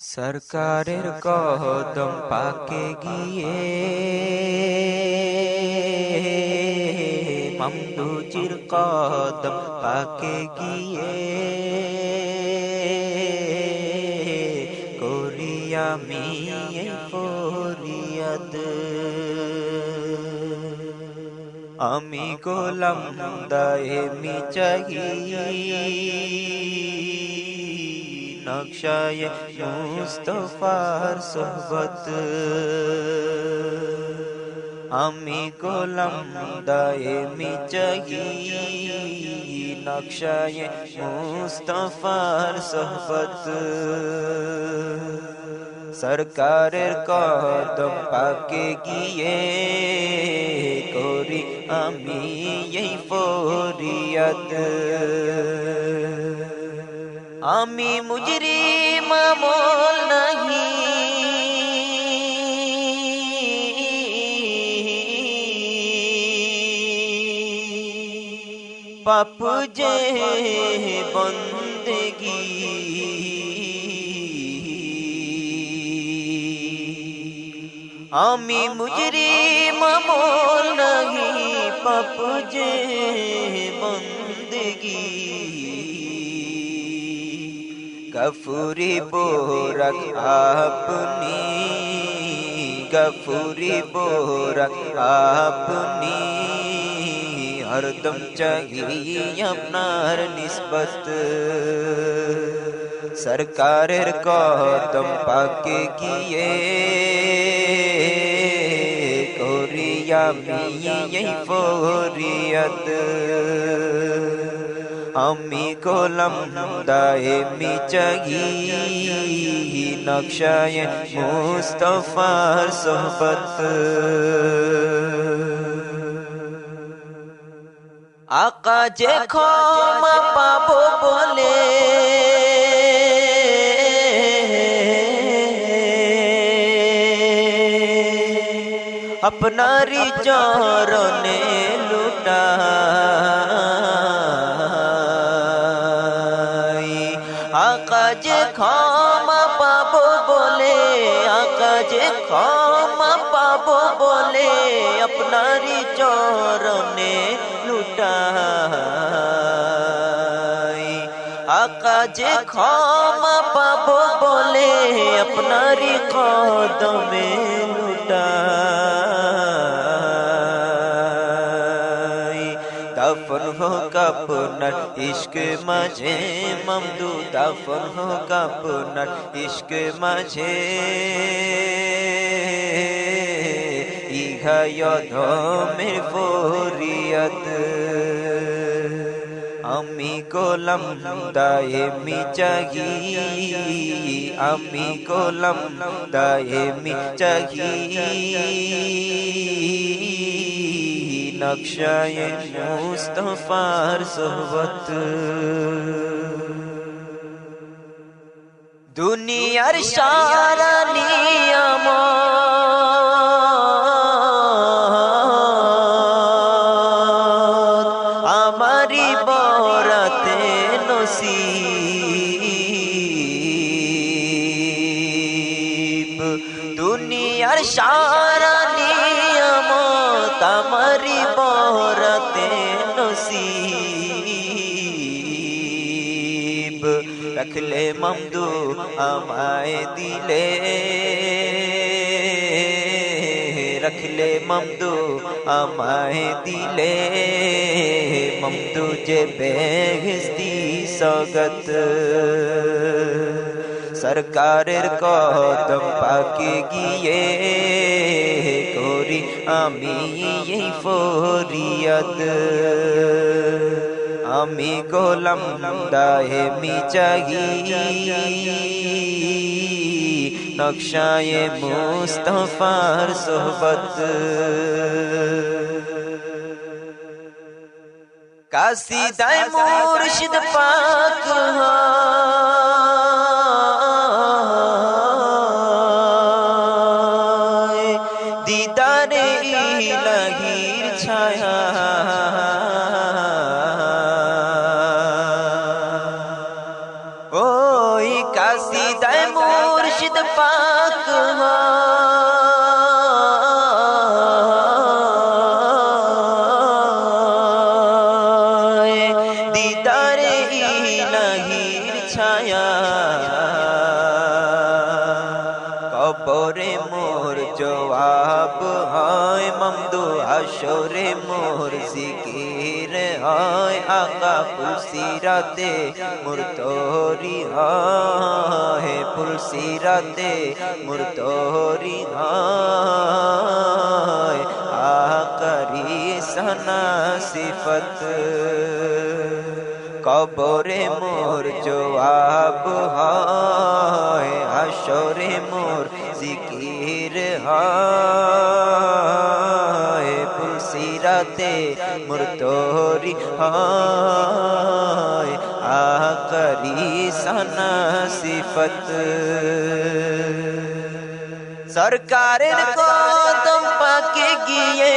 সরকারের কদম পাকে গিয়ে মমদুজির কদম পাকে গিয়ে করিয়ামি ফরিয়াদ আমি গোলাম দায়ে মি নকশায় মুস্তফার সোহবত আমি গোলাম দায়ে মি নকশায় মুস্তফার সোহবত সরকারের কদম পাকে গিয়ে করি আমি এই ফরিয়াদ আমি মুজরি মামল নাহি। পাপ যে বন্দেগী। আমি মুজরি মামল নাহি পাপ যে বন্দেগী। গফুরি বোরক আপনি গফুরি বোরক আপনি হরদম চাহিয়ে আপনার নিসবত সরকারের কদম পাকে গিয়ে করিয়া মিয়ে ফরিয়ত আমি গোলাম, দায়ে মি চাহি নকশায় মুস্তফার সোহবত। আকা যে ক্ষমা পাবো বলে আপনারি চরণে লুটা। আকাজে ক্ষমা পাবো বলে আকাজে ক্ষমা পাবো বলে আপনারই চরণে লুটাই। আকাজে ক্ষমা পাবো বলে আপনারই কদমে আপনার ইশক মাঝে মমদু দফন হোক আপনার। ইশক মাঝে ইহায় ফরিয়ত আমি গোলাম দায়ে মি চাহি, আমি গোলাম দায়ে মি চাহি। নকশায় মুস্তফার সোহবত দুনিয়ার সারা নিয়ামত আমারি বরাতে নসিব দুনিয়ার সারা নিয়ামত আমারি বরাতে নসিব। রখলে মমদু আমায় দিলে। রখলে মমদু আমায় দিলে। মমদু যে বেগস্তি সগত সরকারের কদম পাকে গিয়ে করি আমি এই ফরিয়াদ আমি গোলাম দাহে মি চাহি নকশায় মুস্তফার সোহবত কাসিদায় মুর্শিদ পাক দিদারে ইলাহির ছায়া। ওই কাসিদায় মুর্শিদ পাক দিদারে ইলাহির ছায়া। কবরে মোর জবাব হয় মমদু আসরে মোর জিকির হয়, আকা পুলসিরাতে মোর তোরি হয় পুলসিরাতে মোর তোরি হয়, আকারি সনা সিফত। কবরে মোর জবাব হয় আসরে মোর জিকির হয়। পুলসিরাতে মোর তোরি হয়। আকারি সানা সিফত। সরকারের কদম পাকে গিয়ে,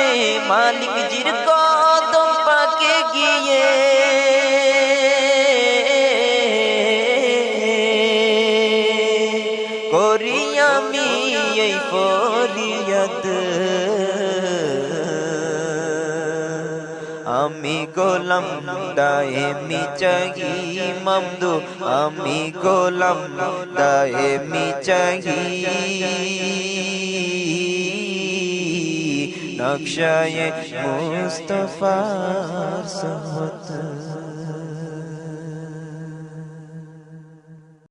মালিক জির কদম পাকে গিয়ে। করি আমি এই ফরিয়াদ। আমি গোলাম দায়েমি চাহি মামদু। আমি গোলাম দায়েমি চাহি। নকশায় মুস্তফার সহত।